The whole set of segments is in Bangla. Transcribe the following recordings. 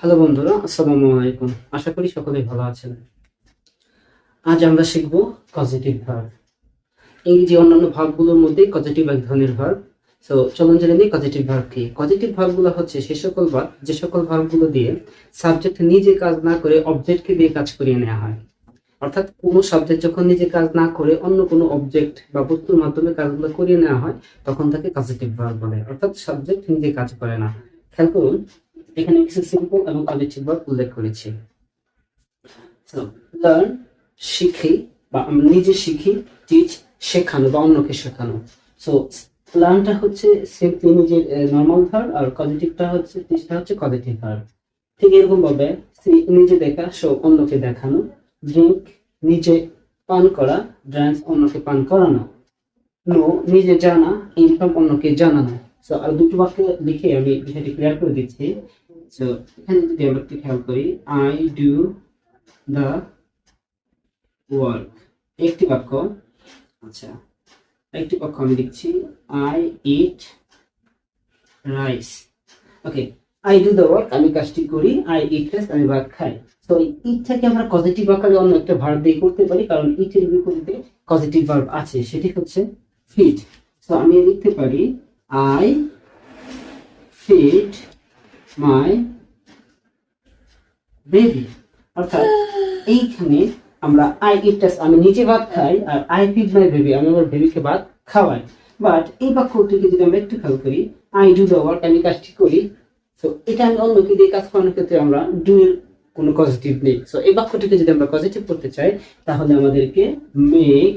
হ্যালো বন্ধুরা, আসসালামু আলাইকুম। আশা করি সকলেই ভালো আছেন। আজ আমরা শিখব পজিটিভ ভার্ব ইংরেজি অন্যান্য ভার্বগুলোর মধ্যে পজিটিভ এক ধরনের ভার্ব সো চলুন জেনে নিই পজিটিভ ভার্ব কি। পজিটিভ ভার্বগুলো হচ্ছে সে সকল ভার্ব যে সকল ভার্বগুলো দিয়ে সাবজেক্ট নিজে কাজ না করে অবজেক্টকে দিয়ে কাজ করিয়ে নেওয়া হয়। অর্থাৎ কোনো সাবজেক্ট যখন নিজে কাজ না করে অন্য কোনো অবজেক্ট বা বস্তুর মাধ্যমে কাজগুলো করিয়ে নেওয়া হয়, তখন তাকে পজিটিভ ভার্ব বলে। অর্থাৎ সাবজেক্ট নিজে কাজ করে না। খেয়াল করুন এখানে কিছু সিম্পল এবং ভার্ব উল্লেখ করেছি। লার্ন শিখি বা আমরা নিজে শিখি টিচ শেখানো বা অন্যকে শেখানো। সো লার্নটা হচ্ছে সিম্পলি নিজের নর্মাল ভার্ব আর পজিটিভটা হচ্ছে টিচটা হচ্ছে পজিটিভ ভার্ব ঠিক এরকম ভাবে নিজে দেখা শো অন্যকে দেখানো। ড্রিঙ্ক নিজে পান করা ড্যান্স অন্যকে পান করানো। নো নিজে জানা ইনফর্ম অন্যকে জানানো। সো আর দুটো বাক্য লিখে আমি বিষয়টি ক্লিয়ার করে দিচ্ছি। সো এখানে যদি আমরা খেয়াল করি আই ডু দ্য ওয়ার্ক একটি বাক্য আচ্ছা একটি বাক্য আমি লিখছি I eat rice okay I do the work আমি কাজটি করি আই ইট রাইস আমি ভাত খাই। তো ইটটাকে আমরা পজিটিভ আকারে অন্য একটা ভার্ব দিয়ে করতে পারি, কারণ ইটের বিপরীতে পজিটিভ ভার্ব আছে, সেটি হচ্ছে ফিড সো আমি লিখতে পারি আই ফিড মাই বেবি অর্থাৎ এইখানে আমরা আই ইটাস আমি নিজে ভাত খাই আর আই ফিড মাই বেবি আমি আমার বেবিকে ভাত খাওয়াই। বাট এই বাক্যটিকে যদি আমরা একটু খেয়াল করি আই ডু দ্য ওয়ার্ক আমি কাজটি করি। তো এটা আমি অন্যকে দিয়ে কাজ করানোর ক্ষেত্রে আমরা ডু এর কোনো পজিটিভ নেই। সো এই বাক্যটিকে যদি আমরা পজিটিভ করতে চাই তাহলে আমাদেরকে মেক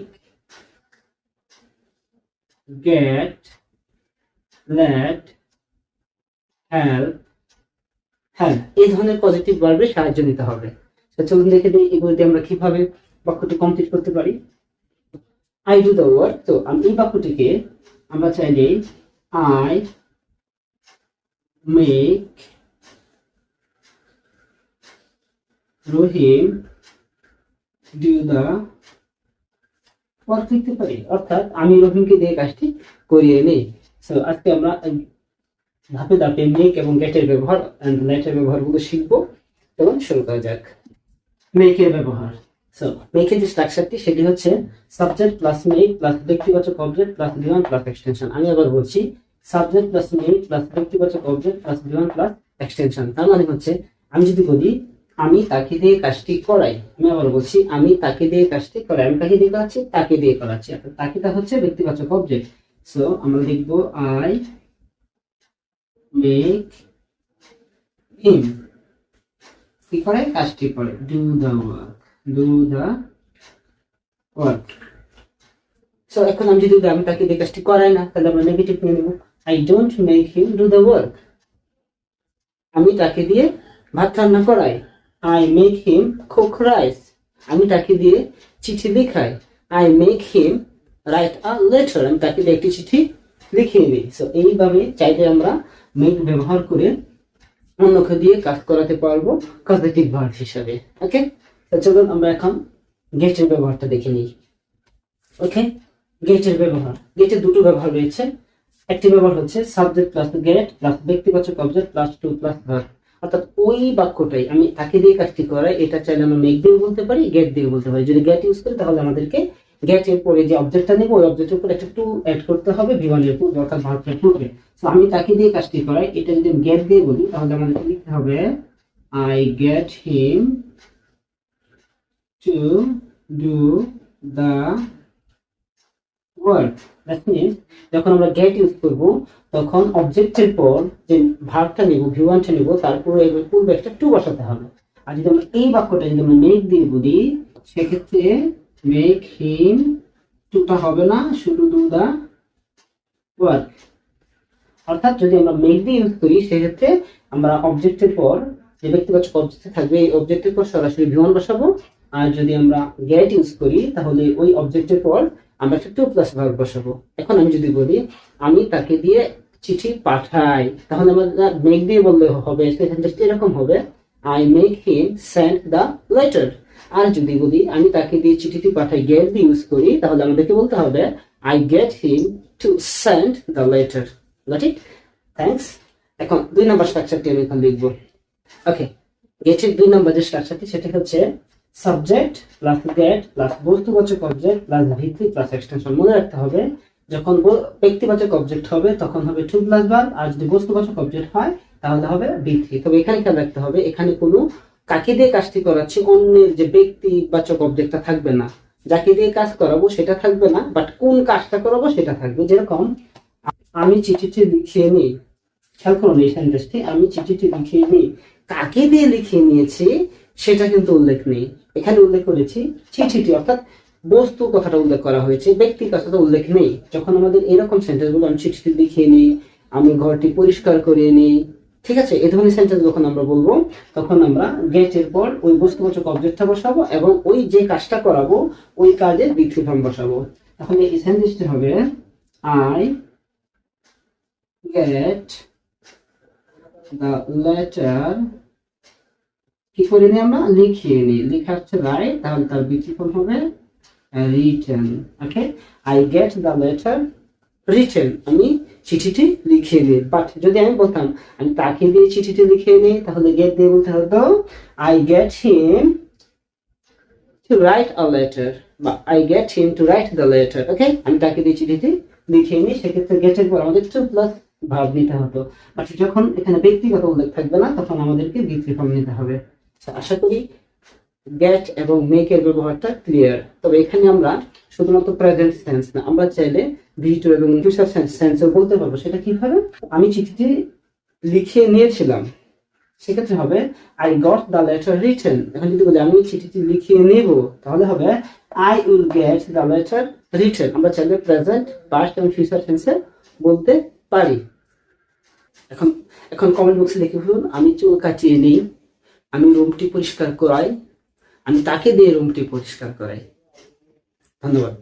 গেট লেট হেল্প হ্যাঁ এই ধরনের পজিটিভ ভার্বের সাহায্য নিতে হবে। চলুন দেখে দিই এগুলো দিয়ে আমরা কীভাবে বাক্যটি কমপ্লিট করতে পারি। আই ডু দ্য ওয়ার্ক তো আমি এই বাক্যটিকে আমরা চাইলে I make Rahim do the work লিখতে পারি। অর্থাৎ আমি রহিমকে দিয়ে কাজটি করিয়ে নিই। সো আজকে আমরা ধাপে ধাপে মেক এবং গেটের ব্যবহার অ্যান্ড লেটের ব্যবহারগুলো শিখব এবং শুরু করা যাক। মেকের ব্যবহার। সো মেকের যে স্ট্রাকচারটি সেটি হচ্ছে সাবজেক্ট প্লাস মেক প্লাস ব্যক্তিবাচক অবজেক্ট প্লাস প্লাস এক্সটেনশন আমি আবার বলছি সাবজেক্ট প্লাস মেক প্লাস ব্যক্তিবাচক অবজেক্ট প্লাস প্লাস এক্সটেনশন তার মানে হচ্ছে আমি যদি বলি আমি তাকে দিয়ে কাজটি করাই আমি আবার বলছি আমি তাকে দিয়ে কাজটি করাই আমি তাকে দিয়ে করাচ্ছি তাকে দিয়ে করাচ্ছি। তাকেটা হচ্ছে ব্যক্তিবাচক অবজেক্ট সো আমরা লিখব আই মেক হিম কি করে? কাজটি করে। Do the work do the work so এখন আমি যদি তাকে দিয়ে কাজটি করাই না, তাহলে আমরা নেগেটিভ নিয়ে নেব। I don't make him do the work আমি তাকে দিয়ে ভাত রান্না করাই। I make him cook rice আমি তাকে দিয়ে চিঠি লিখাই। I make him write a letter আমি তাকে দিয়ে একটি চিঠি লিখিয়ে দিই। সো এইভাবে চাইলে আমরা মেক ব্যবহার করে অন্যকে দিয়ে কাজ করাতে পারব পজিটিভ ভার্ব হিসাবে। ওকে চলুন আমরা এখন গেটের ব্যবহারটা দেখে নিই। ওকে গেটের ব্যবহার। গেটের দুটো ব্যবহার রয়েছে। একটি ব্যবহার হচ্ছে subject plus get plus ব্যক্তিবাচক object plus to plus verb অর্থাৎ ওই বাক্যটাই আমি তাকে দিয়ে কাজটি করাই, এটা চাইলে আমরা মেক দিয়ে বলতে পারি গেট দিয়ে বলতে পারি। যদি গেট ইউজ করি, তাহলে আমাদেরকে গেটের পরে যে অবজেক্টটা নেব, ওই অবজেক্টের উপর একটা টু অ্যাড করতে হবে ভিওয়ান এর পূর্বে অর্থাৎ ভার্বের পূর্বে তো আমি তাকে দিয়ে কাজটি করাই। এটা যদি আমি গেট দিয়ে বলি, তাহলে আমাদেরকে লিখতে হবে? I get him to do the work that means যখন আমরা গেট ইউজ করব, তখন অবজেক্টের পর যে ভার্বটা নিব ভিওয়ানটা নিব, তারপরে এবার পূর্বে একটা টু বসাতে হবে। আর যদি আমরা এই বাক্যটা যদি আমরা মেক দিয়ে বলি, সেক্ষেত্রে মেক হিম টুটা হবে না, শুধু ডু দা ওয়ার্ক অর্থাৎ যদি আমরা মেক দিয়ে ইউজ করি, সেক্ষেত্রে আমরা অবজেক্টের পর, যে ব্যক্তিবাচক অবজেক্ট থাকবে, এই অবজেক্টের পর সরাসরি ভিওয়ান বসাবো। আর যদি আমরা গেট ইউজ করি, তাহলে ওই অবজেক্টের পর আমরা একটা টু প্লাস ভার্ব বসাবো। এখন আমি যদি বলি, আমি তাকে দিয়ে চিঠি পাঠাই, তাহলে আমরা মেক দিয়ে বললে হবে সেন্টেন্সটা এরকম হবে I make him send the letter আর যদি বলি, আমি তাকে দিয়ে চিঠিটি পাঠাই গেট দিয়ে ইউজ করি, তাহলে আমাদেরকে বলতে হবে I get him to send the letter it thanks এখন দুই নম্বর স্ট্রাকচারটি আমি এখন লিখব। ওকে গেটের দুই নম্বর যে স্ট্রাকচারটি সেটা হচ্ছে সাবজেক্ট প্লাস গেট প্লাস বস্তুবাচক অবজেক্ট প্লাস ভিত্তি প্লাস এক্সটেনশন মনে রাখতে হবে, যখন ব্যক্তিবাচক অবজেক্ট হবে, তখন হবে টু প্লাস বার আর যদি বস্তুবাচক অবজেক্ট হয়, তাহলে হবে ভিত্তি। তবে এখানে খেয়াল রাখতে হবে, এখানে কোনো কাকে দিয়ে কাজটি করাচ্ছি অন্যের যে ব্যক্তি ব্যক্তিবাচক অবজেক্টটা থাকবে না। যাকে দিয়ে কাজ করাবো সেটা থাকবে না বাট কোন কাজটা করাবো সেটা থাকবে। যেরকম আমি চিঠিটি লিখিয়ে নিই, খেয়াল করুন এই সেন্টেন্সটি আমি চিঠিটি লিখিয়ে নিই, কাকে দিয়ে লিখিয়ে নিয়েছি সেটা কিন্তু উল্লেখ নেই। এখানে উল্লেখ করেছি চিঠিটি, অর্থাৎ বস্তু কথাটা উল্লেখ করা হয়েছে ব্যক্তির কথাটা উল্লেখ নেই। যখন আমাদের এরকম সেন্টেন্সগুলো আমি চিঠিটি লিখিয়ে নিই, আমি ঘরটি পরিষ্কার করে নিই ঠিক আছে? এই ধরনের সেন্টেন্স যখন আমরা বলব, তখন আমরা গেটের পর ওই বস্তুবাচক অবজেক্টটা বসাবো এবং ওই যে কাজটা করাবো, ওই কাজের বৃদ্ধি ফর্ম বসাবো। তাহলে এই সেন্টেন্সটি হবে আই গেট the letter, কি করে নিই আমরা? লিখিয়ে নিই। লেখা হচ্ছে রাইট তাহলে তার বিক্রি ফর্ম হবে written okay I get the letter written আমি চিঠিটি লিখে নিই বাট যদি আমি বলতাম আমি তাকে দিয়ে চিঠিটি লিখিয়ে নিই তাহলে গেট দিয়ে বলতে হতো I get him to write a letter বা I get him to write the letter okay আমি তাকে দিয়ে চিঠিটি লিখে নিই সেক্ষেত্রে গেটের পর আমাদের টু প্লাস ভাব নিতে হতো বাট যখন এখানে ব্যক্তিগত উল্লেখ থাকবে না তখন আমাদেরকে বিক্রি ফর্ম নিতে হবে। আচ্ছা, আশা করি গেট এবং মেক এর ব্যবহারটা ক্লিয়ার তবে এখানে আমরা শুধুমাত্র প্রেজেন্ট সেন্স না, আমরা চাইলে ভিডিও এবং ফিউচার সেন্সও বলতে পারব। সেটা কীভাবে? আমি চিঠিটি লিখিয়ে নিয়েছিলাম। সেক্ষেত্রে হবে I got the letter written এখন যদি বলি, আমি চিঠিটি লিখিয়ে নেব, তাহলে হবে I will get the letter written আমরা চাইলে প্রেজেন্ট পাস্ট এবং ফিউচার সেন্সে বলতে পারি। এখন এখন কমেন্ট বক্সে লিখে ফেলুন। আমি চুল কাটিয়ে নিই। আমি রুমটি পরিষ্কার করাই। আমি তাকে দিয়ে রুমটি পরিষ্কার করাই। ধন্যবাদ।